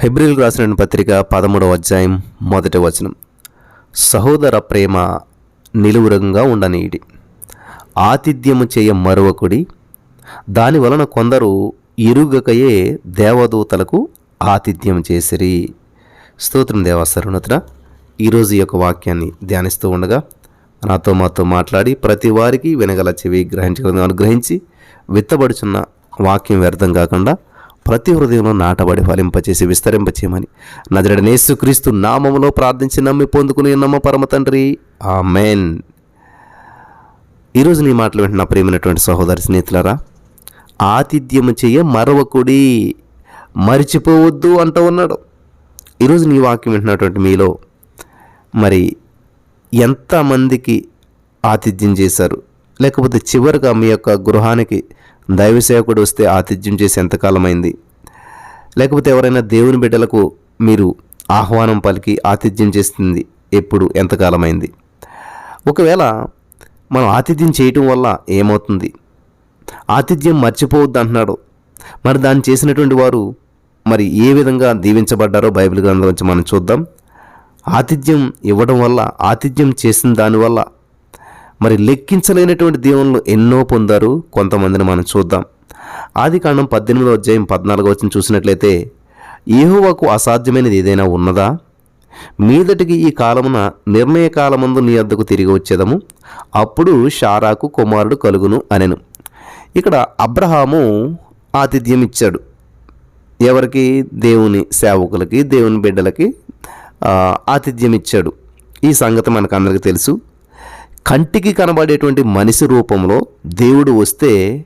హెబ్రిల్ రాసిన పత్రిక పదమూడవ అధ్యాయం మొదటి వచనం. సహోదర ప్రేమ నిలువురంగా ఉండనీయుడి. ఆతిథ్యము చేయ మరొకడి దాని వలన కొందరు ఇరుగకయే దేవదూతలకు ఆతిథ్యం చేసిరి. స్తోత్రం దేవాసరుణతుడ ఈరోజు యొక్క వాక్యాన్ని ధ్యానిస్తూ ఉండగా నాతో మాతో మాట్లాడి ప్రతి వారికి వినగల చెవి గ్రహించగలను అనుగ్రహించి విత్తబడుచున్న వాక్యం వ్యర్థం కాకుండా ప్రతి హృదయంలో నాటబడి ఫలింపచేసి విస్తరింపచేయమని నజరడనేసు క్రీస్తు నామములో ప్రార్థించి నమ్మి పొందుకుని నమ్మ పరమ తండ్రి. మెయిన్ ఈరోజు నీ మాటలు వింటున్న ప్రేమైనటువంటి సహోదరి స్నేహితులరా ఆతిథ్యము చేయ మరవకుడి మరిచిపోవద్దు అంటూ ఉన్నాడు. ఈరోజు నీ వాక్యం వింటున్నటువంటి మీలో మరి ఎంతమందికి ఆతిథ్యం చేశారు? లేకపోతే చివరిగా మీ యొక్క గృహానికి దైవ సేవకుడు వస్తే ఆతిథ్యం చేసి ఎంతకాలమైంది? లేకపోతే ఎవరైనా దేవుని బిడ్డలకు మీరు ఆహ్వానం పలికి ఆతిథ్యం చేస్తుంది ఎప్పుడు? ఎంతకాలమైంది? ఒకవేళ మనం ఆతిథ్యం చేయటం వల్ల ఏమవుతుంది? ఆతిథ్యం మర్చిపోవద్దు అంటున్నాడు. మరి దాన్ని చేసినటువంటి వారు మరి ఏ విధంగా దీవించబడ్డారో బైబిల్ గ్రంథం నుంచి మనం చూద్దాం. ఆతిథ్యం ఇవ్వడం వల్ల ఆతిథ్యం చేసిన దానివల్ల మరి లెక్కించలేనటువంటి దీవెనలు ఎన్నో పొందారు? కొంతమందిని మనం చూద్దాం. ఆది కాండం పద్దెనిమిదవ అధ్యాయం పద్నాలుగో వచ్చిన చూసినట్లయితే ఏహోవాకు అసాధ్యమైనది ఏదైనా ఉన్నదా? మీదటికి ఈ కాలమున నిర్ణయ కాలమందు నీ అద్దకు తిరిగి వచ్చేదము? అప్పుడు షారాకు కుమారుడు కలుగును అనెను. ఇక్కడ అబ్రహాము ఆతిథ్యం ఇచ్చాడు. ఎవరికి? దేవుని సేవకులకి దేవుని బిడ్డలకి ఆతిథ్యం ఇచ్చాడు. ఈ సంగతి మనకు అందరికీ తెలుసు. కంటికి కనబడేటువంటి మనిషి రూపంలో దేవుడు వస్తే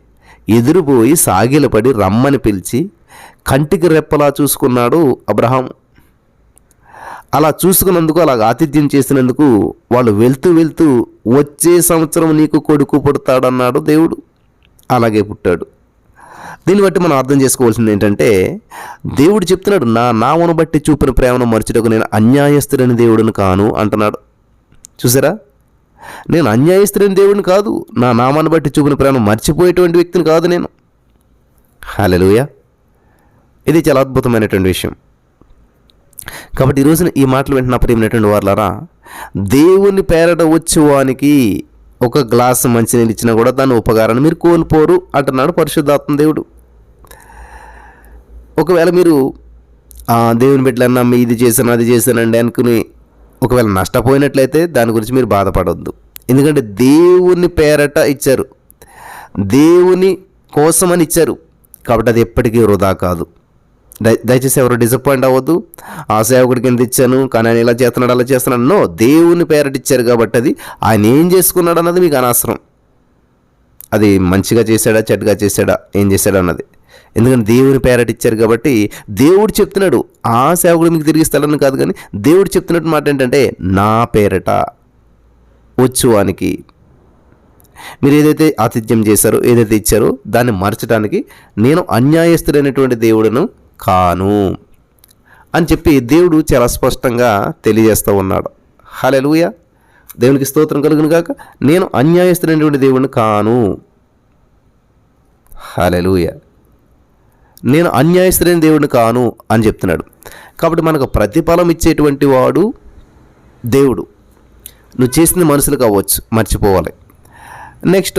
ఎదురుపోయి సాగిలపడి రమ్మని పిలిచి కంటికి రెప్పలా చూసుకున్నాడు అబ్రహాం అలా చూసుకున్నందుకు అలా ఆతిథ్యం చేసినందుకు వాళ్ళు వెళ్తూ వెళ్తూ వచ్చే సంవత్సరం నీకు కొడుకు పుడతాడన్నాడు దేవుడు. అలాగే పుట్టాడు. దీన్ని బట్టి మనం అర్థం చేసుకోవాల్సింది ఏంటంటే దేవుడు చెప్తున్నాడు నా నామను బట్టి చూపిన ప్రేమను మరచుటకు నేను అన్యాయస్తుడని దేవుడిని కాను అంటున్నాడు. చూసారా? నేను అన్యాయస్తుడని దేవుడిని కాదు నా నామాన్ని బట్టి చూపిన ప్రాణం మర్చిపోయేటువంటి వ్యక్తిని కాదు నేను. హల్లెలూయా. ఇది చాలా అద్భుతమైనటువంటి విషయం. కాబట్టి ఈ రోజున ఈ మాటలు వింటున్న ప్రేమైనటువంటి వారులారా దేవుని పేరట వచ్చేవానికి ఒక గ్లాసు మంచినీళ్ళు ఇచ్చినా కూడా దాని ఉపకారాన్ని మీరు కోల్పోరు అంటున్నాడు పరిశుద్ధాత్మ దేవుడు. ఒకవేళ మీరు "ఆ, దేవుని బిడ్డలన్నా మీ ఇది చేశాను అది చేశానండి అనుకుని ఒకవేళ నష్టపోయినట్లయితే దాని గురించి మీరు బాధపడవద్దు ఎందుకంటే దేవుని పేరట ఇచ్చారు. దేవుని కోసమని ఇచ్చారు. కాబట్టి అది ఎప్పటికీ వృధా కాదు. దయ దయచేసి ఎవరు డిసప్పాయింట్ అవ్వద్దు. ఆ సేవకుడికి ఎంత ఇచ్చాను? కానీ ఆయన ఇలా చేస్తున్నాడు అలా చేస్తున్నాడు? నో దేవుని పేరట ఇచ్చారు కాబట్టి అది ఆయన ఏం చేసుకున్నాడు అన్నది మీకు అనవసరం. అది మంచిగా చేశాడా చెడ్డగా చేశాడా ఏం చేశాడా అన్నది. ఎందుకంటే దేవుని పేరట ఇచ్చారు కాబట్టి దేవుడు చెప్తున్నాడు ఆ సేవకుడు మీకు తిరిగి స్థలం కాదు కానీ దేవుడు చెప్తున్నట్టు మాట ఏంటంటే నా పేరట వచ్చువానికి మీరు ఏదైతే ఆతిథ్యం చేశారో ఏదైతే ఇచ్చారో దాన్ని మార్చడానికి నేను అన్యాయస్తుడైనటువంటి దేవుడును కాను అని చెప్పి దేవుడు చాలా స్పష్టంగా తెలియజేస్తూ ఉన్నాడు. హలెలుయ దేవునికి స్తోత్రం కలుగును కాక నేను అన్యాయస్తుడైనటువంటి దేవుడిని కాను. హలెలుయ నేను అన్యాయశ్రేణి దేవుడిని కాను అని చెప్తున్నాడు. కాబట్టి మనకు ప్రతిఫలం ఇచ్చేటువంటి వాడు దేవుడు. నువ్వు చేసింది మనుషులు కావచ్చు మర్చిపోవాలి. నెక్స్ట్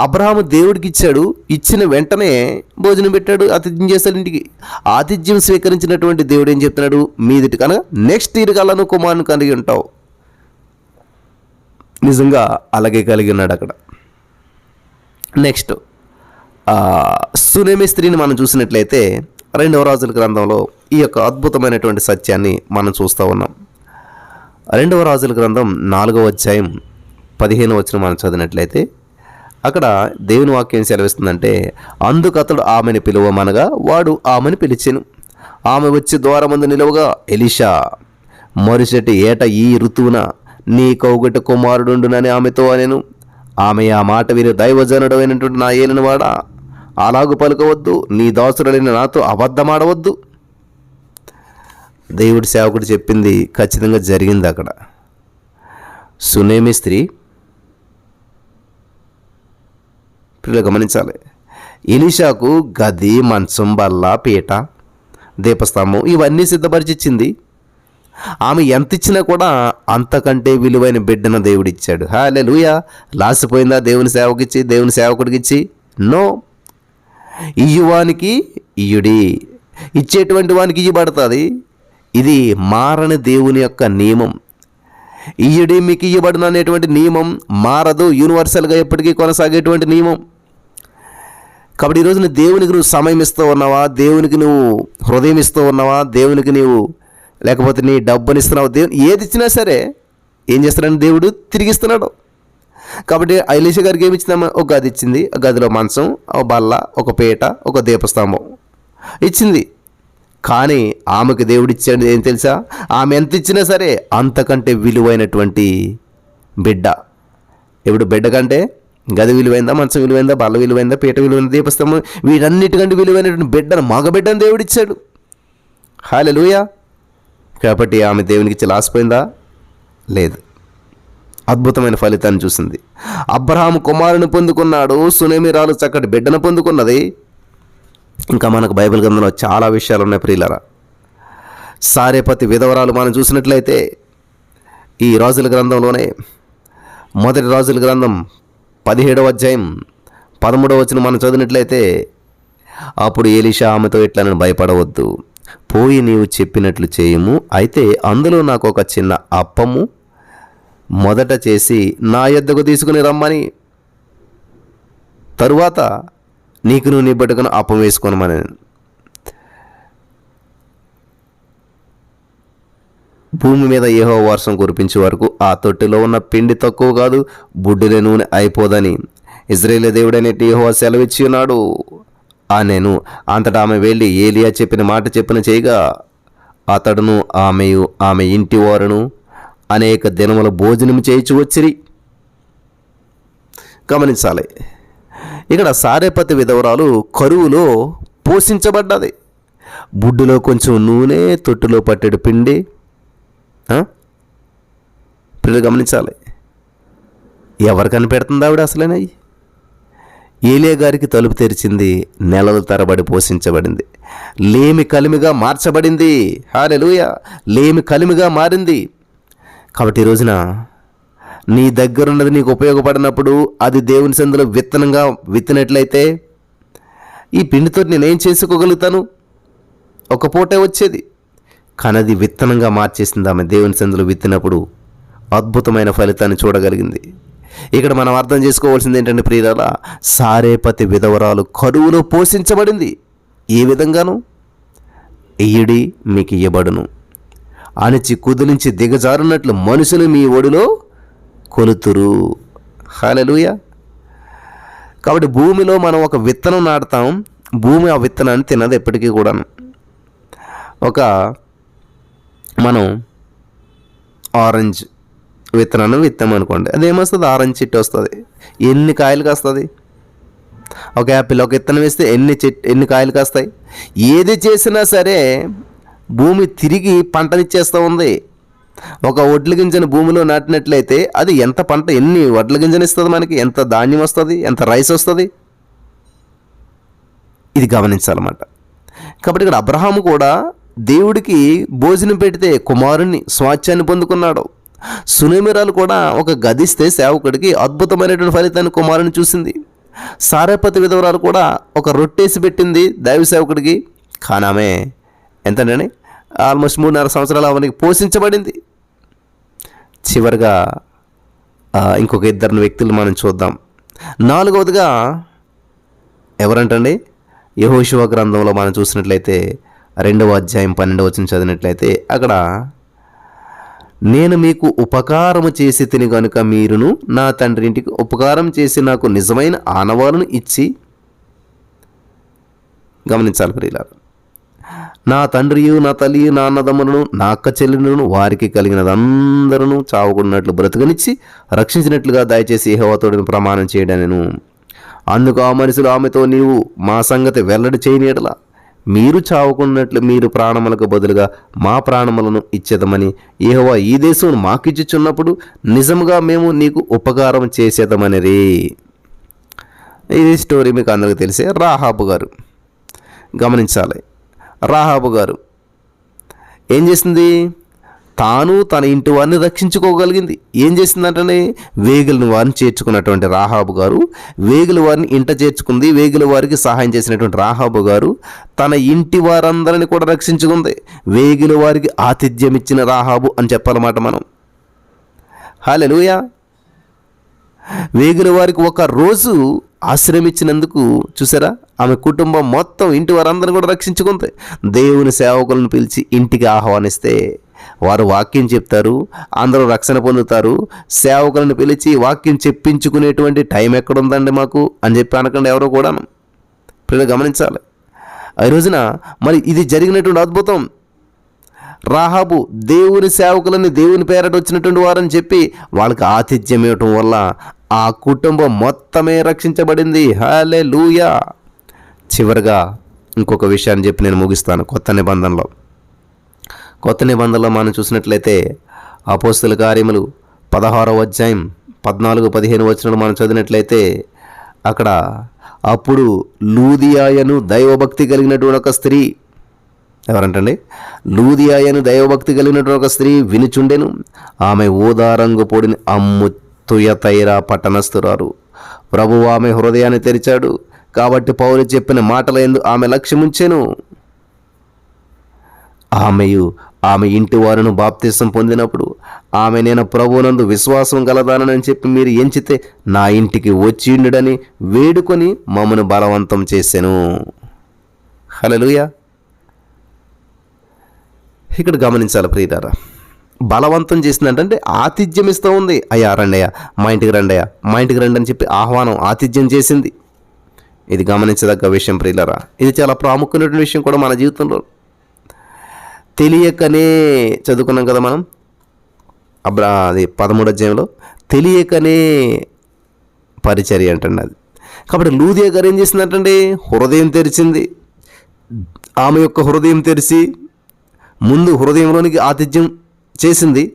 అబ్రహాము దేవుడికి ఇచ్చాడు. ఇచ్చిన వెంటనే భోజనం పెట్టాడు ఆతిథ్యం చేస్తాడు ఇంటికి. ఆతిథ్యం స్వీకరించినటువంటి దేవుడు ఏం చెప్తున్నాడు? మీదిటి కనుక నెక్స్ట్ ఇయర్ కల్లా నువ్వు కుమారుని కలిగి ఉంటావు. నిజంగా అలాగే కలిగి ఉన్నాడు అక్కడ. నెక్స్ట్ సునేమి స్త్రీని మనం చూసినట్లయితే రెండవ రాజుల గ్రంథంలో ఈ యొక్క అద్భుతమైనటువంటి సత్యాన్ని మనం చూస్తూ ఉన్నాం. రెండవ రాజుల గ్రంథం నాలుగవ అధ్యాయం పదిహేను వచ్చిన మనం చదివినట్లయితే అక్కడ దేవుని వాక్యం సెలవిస్తుందంటే అందుకు అతడు ఆమెను పిలువమనగా వాడు ఆమెను పిలిచెను. ఆమె వచ్చి ద్వారమందు నిలువగా ఎలిషా మరుసటి ఏట ఈ ఋతువున నీ కౌగట కుమారుడుండునని ఆమెతో అనెను. ఆమె ఆ మాట విని దైవజనుడు అయినటువంటి నా ఏలిన వాడా అలాగు పలుకవద్దు నీ దాసుడైన నాతో అబద్ధమాడవద్దు. దేవుడి సేవకుడు చెప్పింది ఖచ్చితంగా జరిగింది అక్కడ. సునేమి స్త్రీ పిల్లలు గమనించాలి. ఎలీషాకు గది మంచం బల్ల పీట దీపస్తంభం ఇవన్నీ సిద్ధపరిచిచ్చింది. ఆమె ఎంత ఇచ్చినా కూడా అంతకంటే విలువైన బిడ్డను దేవుడిచ్చాడు. హాలే లూయా లాసిపోయిందా దేవుని సేవకిచ్చి దేవుని సేవకుడికిచ్చి? నో. ఇయ్యువానికి ఇయ్యుడి. ఇచ్చేటువంటి వానికి ఇయ్యబడుతుంది. ఇది మారని దేవుని యొక్క నియమం. ఇయ్యుడి మీకు ఇయ్యబడిన అనేటువంటి నియమం మారదు. యూనివర్సల్గా ఎప్పటికీ కొనసాగేటువంటి నియమం. కాబట్టి ఈరోజు నువ్వు దేవునికి నువ్వు సమయం ఇస్తూ ఉన్నావా? దేవునికి నువ్వు హృదయం ఇస్తూ ఉన్నావా? దేవునికి నీవు లేకపోతే నీ డబ్బుని ఇస్తున్నావు? దేవుని ఏది ఇచ్చినా సరే ఏం చేస్తున్నాడు దేవుడు తిరిగిస్తున్నాడు. కాబట్టి ఐలేష గారికి ఏమి ఇచ్చిందమ్మా? ఒక గది ఇచ్చింది. ఆ గదిలో మంచం ఒక బల్ల ఒక పీట ఒక దీపస్తంభం ఇచ్చింది. కానీ ఆమెకు దేవుడు ఇచ్చాడు ఏం తెలుసా? ఆమె ఎంత ఇచ్చినా సరే అంతకంటే విలువైనటువంటి బిడ్డ. ఇప్పుడు బిడ్డ కంటే గది విలువైందా మంచం విలువైందా బల్ల విలువైందా పీట విలువైందా దీపస్తంభం? వీటన్నిటికంటే విలువైనటువంటి బిడ్డను మగబిడ్డను దేవుడు ఇచ్చాడు. హాలే కాబట్టి ఆమె దేవునికి ఇచ్చి లాసిపోయిందా లేదు. అద్భుతమైన ఫలితాన్ని చూసింది. అబ్రహాం కుమారుని పొందుకున్నాడు సునేమిరాలు చక్కటి బిడ్డను పొందుకున్నది. ఇంకా మనకు బైబిల్ గ్రంథంలో చాలా విషయాలు ఉన్నాయి ప్రియులరా. సారేపతి విధవరాలు మనం చూసినట్లయితే ఈ రాజుల గ్రంథంలోనే మొదటి రాజుల గ్రంథం పదిహేడవ అధ్యాయం పదమూడవ వచ్చిన మనం చదివినట్లయితే అప్పుడు ఏలిషా ఆమెతో ఇట్లా నేను భయపడవద్దు. పోయి నీవు చెప్పినట్లు చేయము అయితే అందులో నాకు ఒక చిన్న అప్పము మొదట చేసి నా యొద్దకు తీసుకుని రమ్మని. తరువాత నీకు నువ్వు నీ బిడ్డకును అప్పం వేసుకోనమని భూమి మీద ఏహో వర్షం కురిపించే వరకు ఆ తొట్టిలో ఉన్న పిండి తక్కువ కాదు బుడ్డిలో నూనె అయిపోదని. ఇజ్రాయేల్ దేవుడనేటి ఏహో సెలవిచ్చి ఉన్నాడు. ఆ నేను అంతటా ఆమె వెళ్ళి ఏలియా చెప్పిన మాట చెప్పిన చేయగా అతడును ఆమెయు ఆమె ఇంటి వారును అనేక దినముల భోజనం చేయించు వచ్చిరి. గమనించాలి. ఇక్కడ సారేపతి విధవరాలు కరువులో పోషించబడ్డది. బుడ్డులో కొంచెం నూనె తొట్టులో పట్టెడు పిండి పిల్లలు గమనించాలి. ఎవరు కనిపెడుతుంది ఆవిడ అసలేనయ్యి ఏలియా గారికి తలుపు తెరిచింది నెలల తరబడి పోషించబడింది. లేమి కలిమిగా మార్చబడింది. హాలెలుయ! లేమి కలిమిగా మారింది. కాబట్టి ఈ రోజున నీ దగ్గరున్నది నీకు ఉపయోగపడినప్పుడు అది దేవుని సందులో విత్తనంగా విత్తినట్లయితే ఈ పిండితో నేనేం చేసుకోగలుగుతాను? ఒక పూటే వచ్చేది. కానీ అది విత్తనంగా మార్చేసింది ఆమె దేవుని సందులో విత్తినప్పుడు అద్భుతమైన ఫలితాన్ని చూడగలిగింది. ఇక్కడ మనం అర్థం చేసుకోవాల్సింది ఏంటంటే ప్రియరాల సారేపతి విధవరాలు కరువులో పోషించబడింది. ఏ విధంగాను? ఇయ్యుడి మీకు ఇయ్యబడును. అణిచి కుదిలించి దిగజారున్నట్లు మనుషులు మీ ఒడిలో కొలుతురు. హాలెలుయ కాబట్టి భూమిలో మనం ఒక విత్తనం నాటుతాం. భూమి ఆ విత్తనాన్ని తినదు ఎప్పటికీ కూడాను. ఒక మనం ఆరెంజ్ విత్తనాన్ని విత్తాం అనుకోండి. అదేమొస్తుంది ఆరెంజ్ చెట్టు వస్తుంది. ఎన్ని కాయలు కాస్తుంది? ఒక యాపిల్ ఒక విత్తనం వేస్తే ఎన్ని చెట్టు ఎన్ని కాయలు కాస్తాయి? ఏది చేసినా సరే భూమి తిరిగి పంటనిచ్చేస్తూ ఉంది. ఒక వడ్ల గింజను భూమిలో నాటినట్లయితే అది ఎంత పంట ఎన్ని వడ్ల గింజను ఇస్తుంది మనకి? ఎంత ధాన్యం వస్తుంది? ఎంత రైస్ వస్తుంది? ఇది గమనించాలన్నమాట. కాబట్టి ఇక్కడ అబ్రహాము కూడా దేవుడికి భోజనం పెడితే కుమారుణ్ణి స్వాచ్ఛాన్ని పొందుకున్నాడు. సునేమిరాలు కూడా ఒక గదిస్తే సేవకుడికి అద్భుతమైనటువంటి ఫలితాన్ని కుమారుని చూసింది. సారేపతి విధవరాలు కూడా ఒక రొట్టేసి పెట్టింది దైవ సేవకుడికి. కానామే ఎంతనండి ఆల్మోస్ట్ మూడున్నర సంవత్సరాలు అవనికి పోషించబడింది. చివరిగా ఇంకొక ఇద్దరు వ్యక్తులు మనం చూద్దాం. నాలుగవదిగా ఎవరంటండి? యహోశివ గ్రంథంలో మనం చూసినట్లయితే రెండవ అధ్యాయం పన్నెండవ వచ్చిన చదివినట్లయితే అక్కడ నేను మీకు ఉపకారము చేసి తిని గనుక మీరును నా తండ్రి ఇంటికి ఉపకారం చేసి నాకు నిజమైన ఆనవాలను ఇచ్చి గమనించాలి ప్రియులారా. నా తండ్రియు నా తల్లి నా అన్నదమ్ములను నా అక్క చెల్లెలను వారికి కలిగినదందరూ చావుకున్నట్లు బ్రతుకునిచ్చి రక్షించినట్లుగా దయచేసి యెహోవాతోడిని ప్రమాణం చేయడాను అందుకు ఆ మనుషులు ఆమెతో నీవు మా సంగతి వెల్లడి చేయనీయడలా మీరు చావుకున్నట్లు మీరు ప్రాణములకు బదులుగా మా ప్రాణములను ఇచ్చేదమని ఏహోవా ఈ దేశం మాకిచ్చుచున్నప్పుడు నిజముగా మేము నీకు ఉపకారం చేసేదమనిరి. ఇది స్టోరీ మీకు అందరికీ తెలిసే రాహాబు గారు. గమనించాలి. రాహాబు గారు. ఏం చేసింది? తాను తన ఇంటి వారిని రక్షించుకోగలిగింది. ఏం చేసిందంటే వేగులని వారిని చేర్చుకున్నటువంటి రాహాబు గారు వేగుల వారిని ఇంట చేర్చుకుంది వేగుల వారికి సహాయం చేసినటువంటి రాహాబు గారు తన ఇంటి వారందరిని కూడా రక్షించుకుంది. వేగుల వారికి ఆతిథ్యం ఇచ్చిన రాహాబు అని చెప్పాలన్నమాట మనం. హాలెలుయా వేగుల వారికి ఒక రోజు ఆశ్రమించినందుకు చూసారా? ఆమె కుటుంబం మొత్తం ఇంటి వారందరిని కూడా రక్షించుకుంది. దేవుని సేవకులను పిలిచి ఇంటికి ఆహ్వానిస్తే వారు వాక్యం చెప్తారు అందరూ రక్షణ పొందుతారు. సేవకులను పిలిచి వాక్యం చెప్పించుకునేటువంటి టైం ఎక్కడుందండి మాకు? అని చెప్పి అనకుండా ఎవరో కూడాను. పిల్లలు గమనించాలి. ఈ రోజున మరి ఇది జరిగినటువంటి అద్భుతం. రాహాబు దేవుని సేవకులని దేవుని పేరట వచ్చినటువంటి వారని చెప్పి వాళ్ళకి ఆతిథ్యం ఇవ్వటం వల్ల ఆ కుటుంబం మొత్తమే రక్షించబడింది. హాలే లూయా చివరిగా ఇంకొక విషయాన్ని చెప్పి నేను ముగిస్తాను కొత్త నిబంధనలో. కొత్త నిబంధనలో మనం చూసినట్లయితే అపోస్తుల కార్యములు పదహారో అధ్యాయం పద్నాలుగు పదిహేను వచనాలు మనం చదివినట్లయితే అక్కడ అప్పుడు లూదియాయను దైవభక్తి కలిగినటువంటి ఒక స్త్రీ ఎవరంటండి? లూదియాయను దైవభక్తి కలిగినటువంటి ఒక స్త్రీ వినుచుండెను. ఆమె ఊదారంగు పొడిని అమ్ము తుయతైరా పట్టణస్థురారు ప్రభు ఆమె హృదయాన్ని తెరిచాడు. కాబట్టి పౌరు చెప్పిన మాటల ఎందు ఆమె లక్ష్యముంచెను. ఆమెయు ఆమె ఇంటి వారును బాప్తిసం పొందినప్పుడు ఆమె నేను ప్రభువునందు విశ్వాసం గలదానని చెప్పి మీరు ఎంచితే నా ఇంటికి వచ్చిండుడని వేడుకొని మమ్మను బలవంతం చేశాను హలలుయా ఇక్కడ గమనించాలి ప్రియులారా బలవంతం చేసిందంటే ఆతిథ్యం ఇస్తూ ఉంది. అయ్యా రండయ్యా మా ఇంటికి రండయ్యా మా ఇంటికి రండి అని చెప్పి ఆహ్వానం ఆతిథ్యం చేసింది. ఇది గమనించదగ్గ విషయం ప్రియులరా ఇది చాలా ప్రాముఖ్యమైనటువంటి విషయం కూడా మన జీవితంలో. తెలియకనే చదువుకున్నాం కదా మనం? అబ్రా అది పదమూడు అధ్యాయంలో. తెలియకనే పరిచర్య అంటండి అది. కాబట్టి లూదియా గారు ఏం చేసిందంటండి? హృదయం తెరిచింది. ఆమె యొక్క హృదయం తెరిచి ముందు హృదయంలోనికి ఆతిథ్యం చేసింది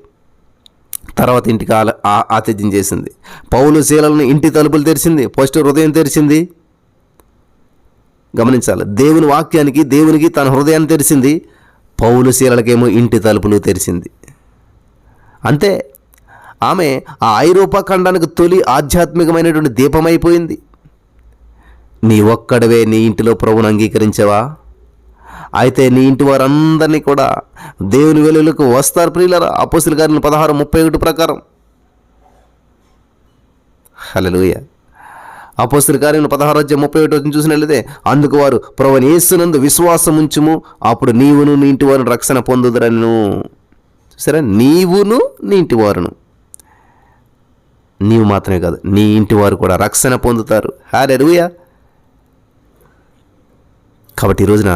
తర్వాత ఇంటికి ఆతిథ్యం చేసింది. పౌలు శీలను ఇంటి తలుపులు తెరిచింది ఫస్ట్ హృదయం తెరిచింది. గమనించాలి దేవుని వాక్యానికి దేవునికి తన హృదయాన్ని తెరిచింది పౌలు శీలలకేమో ఇంటి తలుపులు తెరిచింది. అంతే ఆమె ఆ ఐరోపా ఖండానికి తొలి ఆధ్యాత్మికమైనటువంటి దీపమైపోయింది. నీ ఒక్కడవే నీ ఇంటిలో ప్రభుని అంగీకరించవా? అయితే నీ ఇంటి వారందరినీ కూడా దేవుని వెలుగులకు వస్తారు ప్రియులరా. అపోసుల గారిని పదహారు ముప్పై ఒకటి ప్రకారం. హలలుయ అపోస్తుల కార్యం పదహారు అధ్యాయం ముప్పై ఒకటి వచ్చి చూసినట్లయితే అందుకు వారు ప్రభు యేసునందు విశ్వాసం ఉంచుము అప్పుడు నీవును నీ ఇంటి వారిని రక్షణ పొందుదరను. సరే నీవును నీ ఇంటి వారును. నీవు మాత్రమే కాదు నీ ఇంటి వారు కూడా రక్షణ పొందుతారు. హారెరుయా కాబట్టి ఈ రోజున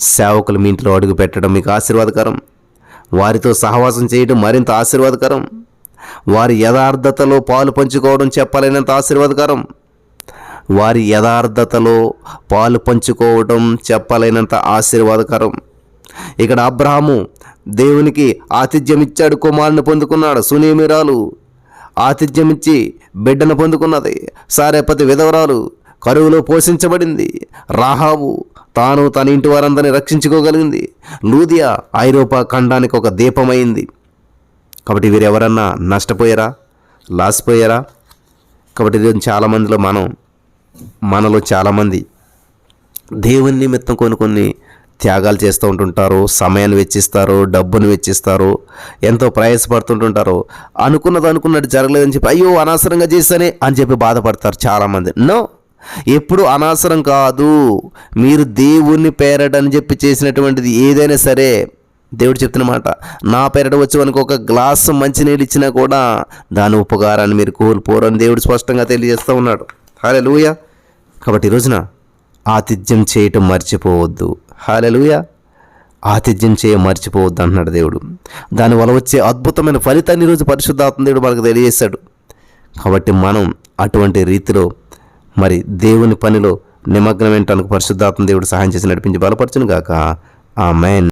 సేవకులు మీ ఇంట్లో అడుగు పెట్టడం మీకు ఆశీర్వాదకరం. వారితో సహవాసం చేయడం మరింత ఆశీర్వాదకరం. వారి యథార్థతలో పాలు పంచుకోవడం చెప్పలేనంత ఆశీర్వాదకరం. వారి యథార్థతలో పాలు పంచుకోవడం చెప్పలేనంత ఆశీర్వాదకరం. ఇక్కడ అబ్రహాము దేవునికి ఆతిథ్యం ఇచ్చాడు కుమారుని పొందుకున్నాడు సునీమిరాలు. ఆతిథ్యం ఇచ్చి బిడ్డను పొందుకున్నది సారేపతి విధవరాలు. కరువులో పోషించబడింది రాహావు తాను తన ఇంటి వారందరిని రక్షించుకోగలిగింది. లూదియా ఐరోపా ఖండానికి ఒక దీపమైంది. కాబట్టి వీరెవరన్నా నష్టపోయారా? లాసిపోయారా? కాబట్టి ఈరోజు చాలామందిలో మనం మనలో చాలామంది దేవుని నిమిత్తం కొన్ని కొన్ని త్యాగాలు చేస్తూ ఉంటుంటారు సమయాన్ని వెచ్చిస్తారు డబ్బును వెచ్చిస్తారు ఎంతో ప్రయాసపడుతుంటుంటారు. అనుకున్నది అనుకున్నట్టు జరగలేదని చెప్పి అయ్యో అనవసరంగా చేస్తానే అని చెప్పి బాధపడతారు చాలామంది నో! ఎప్పుడు అనవసరం కాదు. మీరు దేవుణ్ణి పేరడని చెప్పి చేసినటువంటిది ఏదైనా సరే దేవుడు చెప్తున్న మాట. నా పేరట వచ్చి మనకు ఒక గ్లాసు మంచినీళ్ళు ఇచ్చినా కూడా దాని ఉపకారాన్ని మీరు కోల్పోరని దేవుడు స్పష్టంగా తెలియజేస్తూ ఉన్నాడు. హాలే లూయ కాబట్టి ఈరోజున రోజున ఆతిథ్యం చేయటం మర్చిపోవద్దు. హాలే లూయ ఆతిథ్యం చేయ మర్చిపోవద్దు అంటున్నాడు దేవుడు. దానివల్ల వచ్చే అద్భుతమైన ఫలితాన్ని ఈరోజు పరిశుద్ధాత్మ దేవుడు మనకు తెలియజేశాడు. కాబట్టి మనం అటువంటి రీతిలో మరి దేవుని పనిలో నిమగ్నం పరిశుద్ధాత్మ దేవుడు సహాయం చేసి నడిపించి బలపరచును గాక ఆ